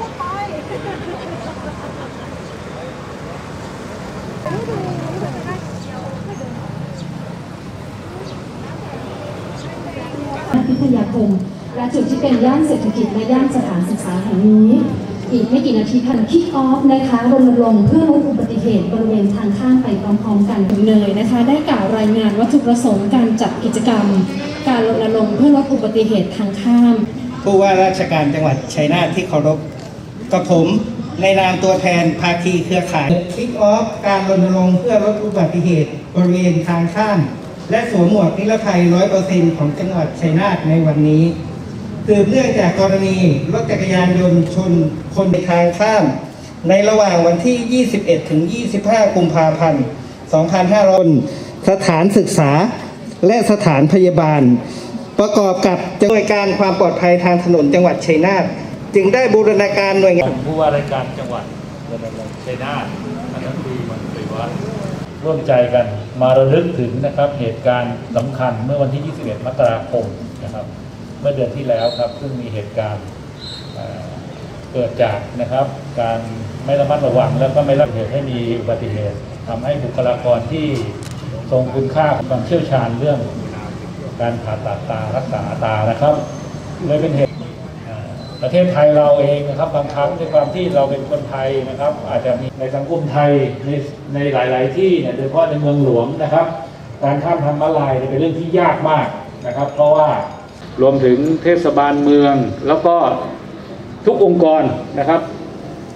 พูดไปพิทยาคม และจุดที่เป็นย่านเศรษฐกิจและย่านสถานศึกษาแห่งนี้ อีกไม่กี่นาทีค่ะคิกออฟนะคะรณรงค์เพื่อลดอุบัติเหตุบริเวณทางข้ามไปพร้อมๆกันเลยนะคะ ได้กล่าวรายงานวัตถุประสงค์การจัดกิจกรรม การรณรงค์เพื่อลดอุบัติเหตุทางข้ามผู้ว่าราชการจังหวัดชัยนาทที่เคารพ กับผมในนามตัวแทนภาคีเครือข่ายคิกออฟการรณรงค์เพื่อลดอุบัติเหตุ บริเวณทางข้ามและสวมหมวกนิรภัย 100%ของจังหวัดชัยนาทในวันนี้สืบเนื่องจากกรณีรถจักรยานยนต์ชนคนในทางข้าม ในระหว่างวันที่ 21 ถึง 25 กุมภาพันธ์ 2500สถานศึกษาและสถานพยาบาล ประกอบกับหน่วยการความปลอดภัยทางถนนจังหวัดชัยนาท จึงได้บูรณาการหน่วยงานผู้ว่าราชการจังหวัดชัยนาทอนนั้นคือมันถือว่าร่วมใจกันมาระลึกถึงนะครับเหตุการณ์สำคัญเมื่อวันที่ 21 มกราคมนะครับ เมื่อเดือนที่แล้วครับซึ่งมีเหตุการณ์เเกิดจากนะครับ การไม่ระมัดระวังแล้วก็ไม่รับเหตุให้มีอุบัติเหตุทำให้บุคลากรที่ทรงคุณค่าความเชี่ยวชาญเรื่อง การผ่าตัดตารักษาตานะครับเลยเป็นเหตุ ประเทศไทยเราเองนะครับบางครั้งด้วยความที่เราเป็นคนไทยนะครับ อาจจะมีในสังคมไทยในในหลาย ๆ ที่เนี่ยโดยเฉพาะในเมืองหลวงนะครับ การข้ามทางม้าลายเป็นเรื่องที่ยากมากนะครับ เพราะว่ารวมถึงเทศบาลเมือง แล้วก็ทุกองค์กรนะครับ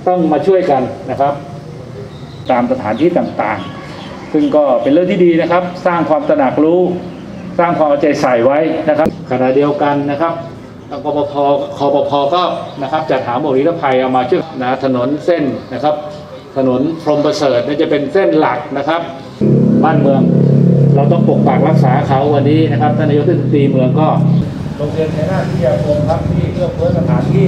ต้องมาช่วยกันนะครับ ตามสถานที่ต่างๆ ซึ่งก็เป็นเรื่องที่ดีนะครับ สร้างความตระหนักรู้ สร้างความเอาใจใส่ไว้นะครับขณะเดียวกันนะครับ กปพคปพก็นะครับจัดหาหมวกนิรภัยเอามาช่วยนะถนนเส้นนะครับ ถนนพรหมประเสริฐนี่จะเป็นเส้นหลักนะครับ บ้านเมือง เราต้องปกปักรักษาเขาวันนี้นะครับท่านนายกเทศมนตรีเมืองก็โรงเรียนชัยนาทวิทยาคมครับที่เอื้อเฟื้อสถานที่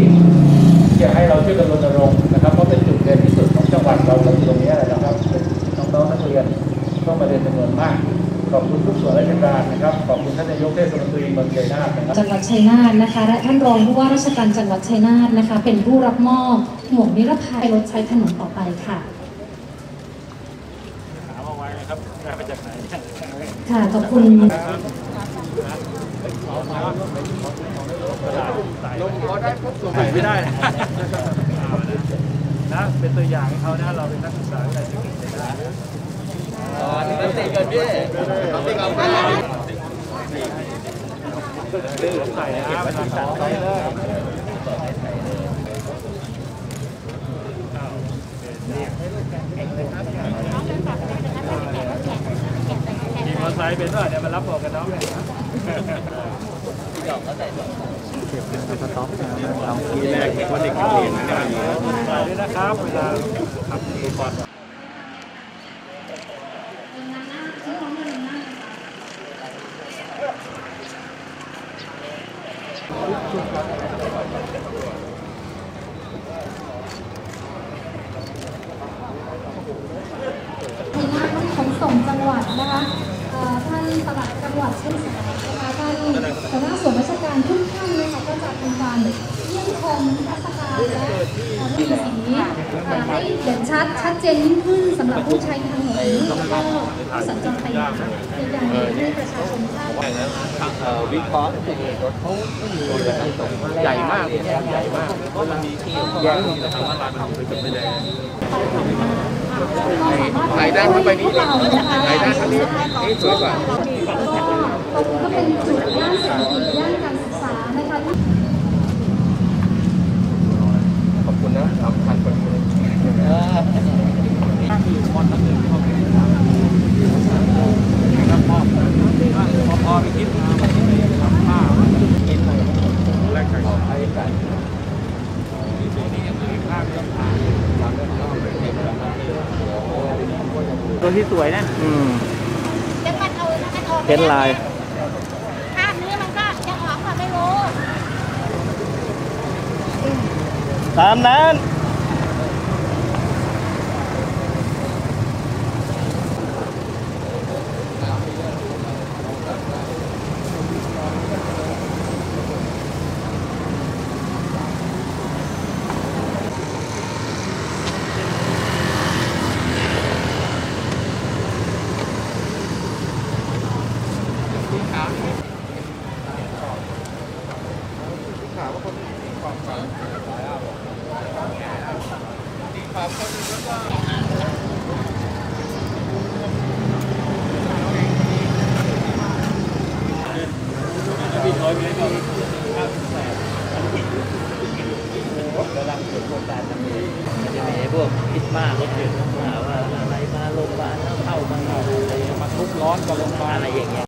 ที่จะให้เราช่วยกันรณรงค์นะครับเพราะเป็นจุดเด่นที่สุดของจังหวัดเราก็คือตรงนี้แหละนะครับนน้องๆนักเรียนต้องมาเรียนจำนวนมาก ขอบคุณทุกส่วนราชการนะครับ ขอบคุณท่านนายกเทศมนตรีเมืองชัยนาทนะครับจังหวัดชัยนาทนะคะ และท่านรองผู้ว่าราชการจังหวัดชัยนาทนะคะ เป็นผู้รับมอบหมวกนิรภัยรถใช้ถนนต่อไปค่ะถามเอาไว้นะครับได้มาจากไหนค่ะขอบคุณถ่ายไม่ได้นะนะเป็นตัวอย่างให้เขานะเราเป็นนักศึกษาวิทยา ขาใส่เลยมีมอเตอร์ไซค์เป็นด้วยเดี๋ยวมารับบอกกันน้องเลยนะทีแรกคนเด็กนักเรียนนะด้วยนะครับ เวลาขับขี่ก่อนในหน้าที่ขนส่งจังหวัดนะคะเอ่อท่าน ปลัดจังหวัดเช่นสายนะคะท่านหัวหน้าส่วนราชการทุกท่านเลยค่ะก็จะทำการเยี่ยมชมนิทรรศการและเอ่อวิถีสีให้เด่นชัดชัดเจนยิ่งขึ้นสำหรับผู้ใช้ทางถนนแล้วก็ผู้สัญจรไปมาในการให้ประชาชนทราบวิเคราะห์รถเขาไม่มีเลยใหญ่มากใหญ่มากเพราะมันมีที่แยกนะครับว่าร้านมันเป็นจุดไม่ได้ ถ่ายด้านเข้าไปนี้ถ่ายด้านทางนี้นี่สวยกว่าก็เป็นจุดย่านเศรษฐกิจย่านการศึกษานะคะที่ ขอบคุณนะสำคัญคนนี้ ตัวที่สวยนะอืมจะมันเอามันออกเพ้นลาย ภาพนี้มันก็จะออกมาไม่รู้ ตามนั้น มันจะมีพวกคิดมากรถเก่งมาว่าอะไรมาโรงพยาบาลแล้วเข้ามาอะไรมาทุก